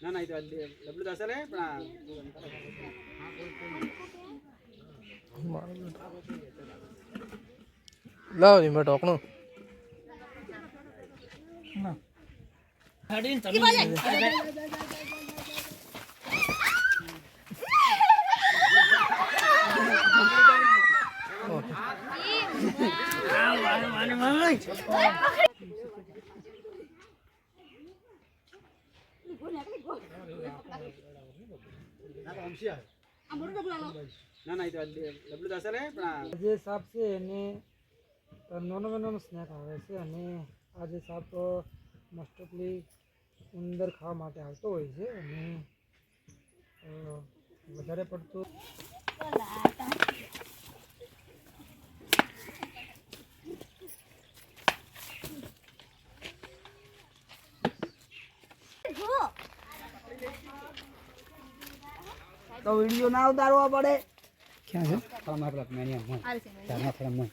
ના ના એ તો ડબલું તો હશે ને પણ આ લાવ ઈ મેં ઢોકણું ના ના એ તો ડબલું તો હશે ને પણ આ જે સાપ છે એને નાનો નાનો સ્નેક આવે છે અને આ જે સાપ મોસ્ટ ઓફલી ઉંદર ખાવા માટે આવતો હોય છે અને વધારે પડતું તો વીડિયો ના ઉતારવા પડે. ક્યાં છે? તમારા મેનિયમ હોય. ચારના થોડા મન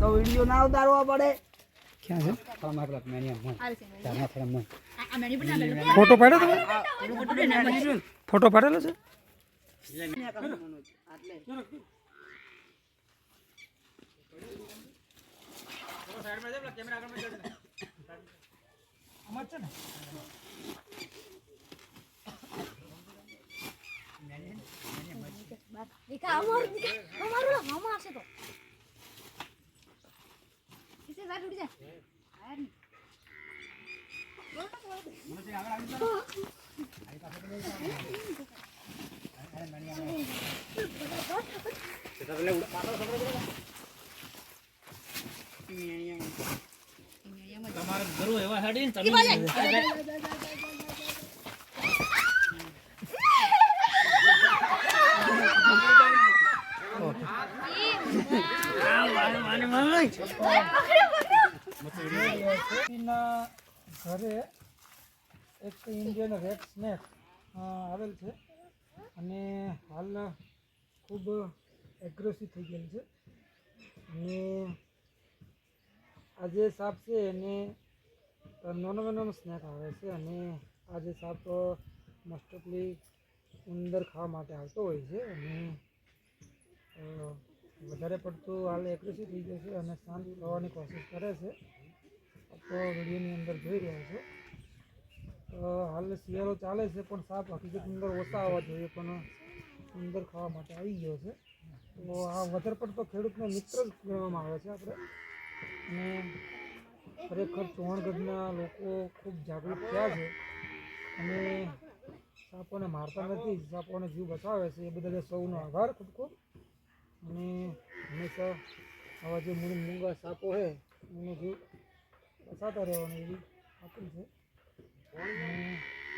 તો વીડિયો ના ઉતારવા પડે. ક્યાં છે? તમારા મેનિયમ હોય. ચારના થોડા મન ફોટો પાડ્યો તમે? ફોટો પાડેલો છે? દીકા અમાર દીકા અમારું એવા મામા આવશે તો. કિસે વાત ઉડી જાય. આયા નહીં એના ઘરે એક ઇન્ડિયન રેડ સ્નેક આવેલ છે. અને હાલ ખૂબ એગ્રેસિવ થઈ ગયેલ છે. અને આ જે સાપ છે એને નાનો નાનો સ્નેક આવે છે અને આ જે સાપ મોસ્ટ ઓફલી ઉંદર ખાવા માટે આવતો હોય છે. અને વધારે પડતું હાલ એગ્રેસિવ થઈ ગયો છે અને શાંત થવાની કોશિશ કરે છે. તો વિડીયોની અંદર જોઈ રહ્યા છો. તો હાલ શિયાળો ચાલે છે, પણ સાપ હકીકત અંદર ઓછા આવવા જોઈએ, પણ અંદર ખાવા માટે આવી ગયો છે. તો આ વધારે પડતો ખેડૂતનો મિત્ર જ ગણવામાં આવે છે આપણે. અને ખરેખર ચૌહાણગઢના લોકો ખૂબ જાગૃત થયા છે. અને સાપોને મારતા નથી, સાપોને જીવ બચાવે છે. એ બદલ સૌનો આભાર ખૂબ ખૂબ. અને હંમેશા આવા જે મૂળ મૂંગા સાપો છે એનો જીવ બચાવતા રહેવાની એવી અપીલ છે અને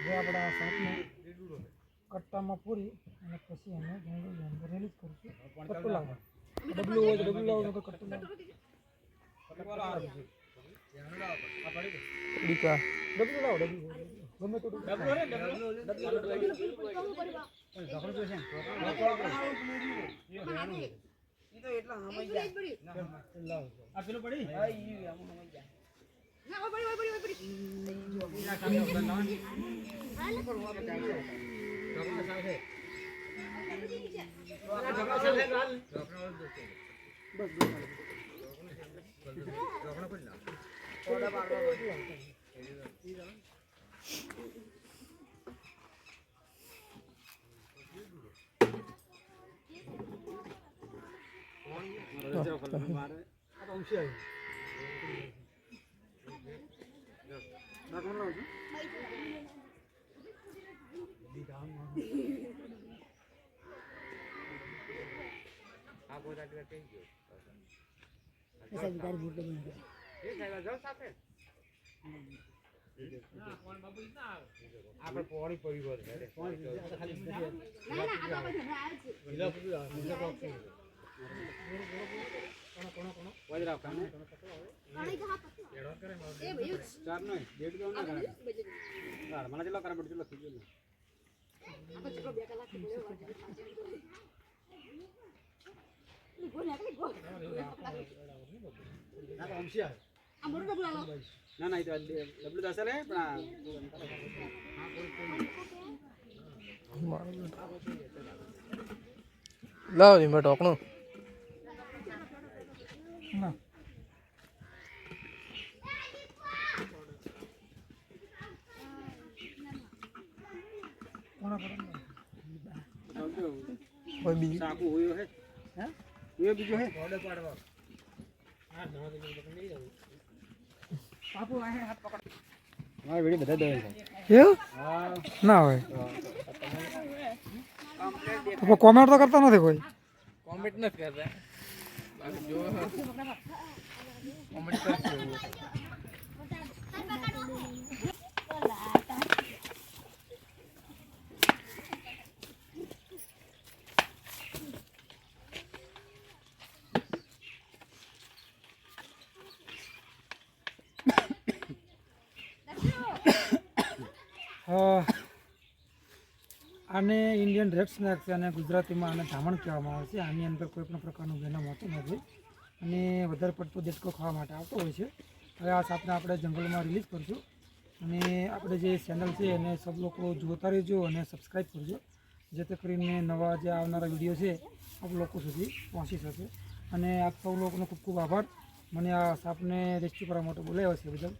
જે આપણા સાપને કટ્ટામાં પૂરી અને પછી એને જંગલની અંદર રિલીઝ કરીશું કટ્ટું લાવો ડબલું હોય તો ડબલું લાવો નહીં તો કટ્ટું લાવો દીકા ડબલું લાવો ડબલું હોય, ડબલું. આ પેલું પડી ના ઓય પડી ઓય પડી ઓય પડી મારે આ તો ઊંચી આવી નાખવાનું લાવું છું આપણે પોણી પડી ગયો છે ખાલી ના ના આ બાબત હમણાં આવે છે વજરાવ કાને પાણી તો હાથ પકડો. એ ભઈ ચાર નો દેડ તો ના ચાર મને જેટલો કરે બધું લખી ના ના ના ડબલું હશે રે પણ લાવ મેં ના કોના પર આમ તો કોઈ બીજું? સાકુ હોયો હે? હે? હોયો બીજો હે? મારા વીડિયો બધા દવે છે. એવું? ના હોય. તો કોમેન્ટ તો કરતા નથી કોઈ? કોમેન્ટ નથી કરતા. જો કોમેન્ટ કરશે આને ઇન્ડિયન રેડ સ્નેક છે અને ગુજરાતીમાં આને ધામણ કહેવામાં આવે છે. આની અંદર કોઈ પણ પ્રકારનું વેનમ હોતું નથી અને વધારે પડતો દેશકો ખાવા માટે આવતો હોય છે. હવે આ સાપને આપણે જંગલમાં રિલીઝ કરશું. અને આપણે જે ચેનલ છે એને સબ લોકો જોતા રહેજો અને સબસ્ક્રાઈબ કરજો. જેથી કરીને નવા જે આવનારા વીડિયો છે, આપ લોકો સુધી પહોંચી શકે. અને આપ સૌ લોકોનો ખૂબ ખૂબ આભાર. મને આ સાપને રેસ્ક્યુ કરવા માટે બોલાવ્યો છે બદલ.